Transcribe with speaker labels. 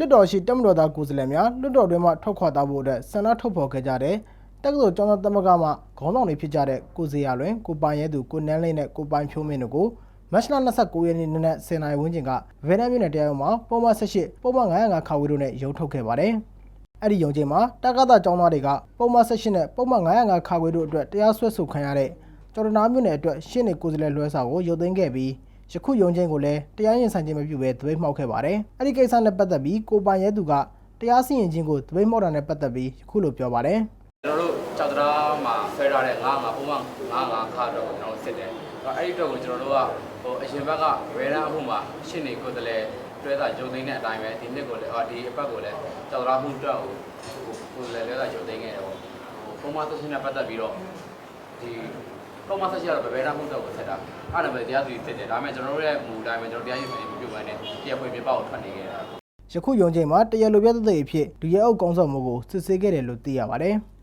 Speaker 1: လွတ်တော်ရှိတက်မတော်သားကိုယ်စားလှယ်များလွတ်တော်တွင်မှထွက်ခွာသွားဖို့အတွက်ဆန္ဒထုတ်ဖော်ခဲ့ကြတဲ့တက္ကသိုလ်ကျောင်းသားသမဂ္ဂမှခေါင်းဆောင်တွေဖြစ်ကြတဲ့ကိုစေရလွင်ကိုပိုင်ရဲသူကိုနန်းလေးနဲ့ကိုပိုင်ဖြိုးမင်းတို့ကိုမတ်လ29ရက်နေ့နနက်10:00နာရီဝန်းကျင်ကဗေဒမြို့နယ်တရားရုံးမှာပုံမှန်18ပုံမှန်905ခါဝေးတို့နဲ့ရုံးထုတ်ခဲ့ပါတယ်။အဲ့ဒီရုံးချိန်မှာတက္ကသိုလ်ကျောင်းသားတွေကပုံမှန်18နဲ့ပုံမှန်905ခါဝေးတို့အတွက်တရားစွဲဆိုခံရတဲ့ကျော်ဒနာမြို့နယ်အတွက်ရှင်းနေကိုယ်စားလှယ်လွှဲစာကိုရုပ်သိမ်းခဲ့ပြီး ယခုရုံးချင်းကိုလည်းတရားရင်ဆိုင်ခြင်းမပြုဘဲသပိတ်မှောက်ခဲ့ပါတယ်။အဲ့ဒီကိစ္စနဲ့ပတ်သက်ပြီးကိုပိုင်ရဲသူကတရားစီရင်ခြင်းကိုသပိတ်မှောက်တာနဲ့ပတ်သက်ပြီးယခုလိုပြောပါတယ်။
Speaker 2: ကျွန်တော်တို့ကြောက်တရားမှာဆွဲထားတဲ့ငါးငါးပုံမှန်ငါးငါးခါတော့ကျွန်တော်တို့စစ်တယ်။အဲ့ဒီတော့ကိုကျွန်တော်တို့ကဟိုအရင်ဘက်ကဝယ်ရန်အမှုမှာရှင်းနေကိုယ်တည်းတွဲတာဂျုံသိန်းတဲ့အတိုင်းပဲဒီနှစ်ကိုလည်းဟောဒီအပတ်ကိုလည်းကြောက်တရားမှုတော့ကိုယ်လည်းတွဲတာဂျုံသိန်းခဲ့တယ်ပေါ့။ဟိုပုံမှန်သက်ရှင်နဲ့ပတ်သက်ပြီးတော့ဒီ ပုံမှန်သက်ရှင်ကတော့ဗေဒမှုတော့ကိုဆက်တာ။အဲ့ဒါပဲတရားသူစစ်တယ်။ဒါပေမဲ့ကျွန်တော်တို့ရဲ့မူအတိုင်းပဲကျွန်တော်တရားရင်ဆိုင်မပြုတ်ဘဲနဲ့တရားဖွင့်ပြပောက်ထွက်နေခဲ့တာ။
Speaker 1: ယခုရုံးချိန်မှာတရားလိုပြသက်သေအဖြစ်ဒူရဲအုပ်ကောင်းဆောင်မှုကိုစစ်ဆေးခဲ့တယ်လို့သိရပါတယ်။